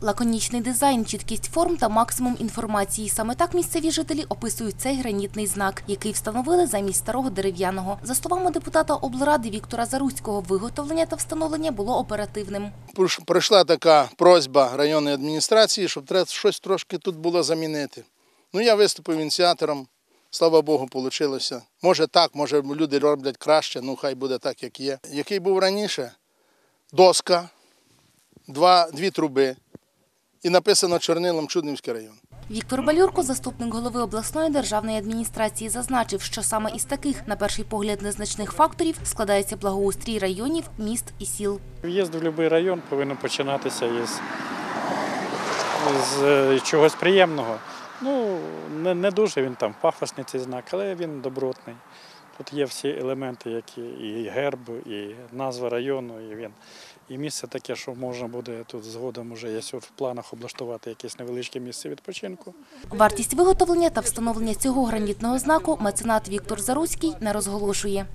Лаконічний дизайн, чіткість форм та максимум інформації. Саме так місцеві жителі описують цей гранітний знак, який встановили замість старого дерев'яного. За словами депутата облради Віктора Заруцького, виготовлення та встановлення було оперативним. Прийшла така просьба районної адміністрації, щоб треба щось трошки тут було замінити. Ну, я виступив ініціатором. Слава Богу, вийшло. Може так, може люди роблять краще, ну хай буде так, як є. Який був раніше? Доска, два, дві труби. І написано чорнилом Чуднівський район. Віктор Балюрко, заступник голови обласної державної адміністрації, зазначив, що саме із таких, на перший погляд, незначних факторів складається благоустрій районів, міст і сіл. В'їзд в будь-який район повинен починатися із, з е, чогось приємного. Ну, не, не дуже він там пафосний цей знак, але він добротний. Тут є всі елементи, які і герб, і назва району, і він. І місце таке, що можна буде тут згодом уже є в планах облаштувати якесь невеличке місце відпочинку. Вартість виготовлення та встановлення цього гранітного знаку меценат Віктор Заруський не розголошує.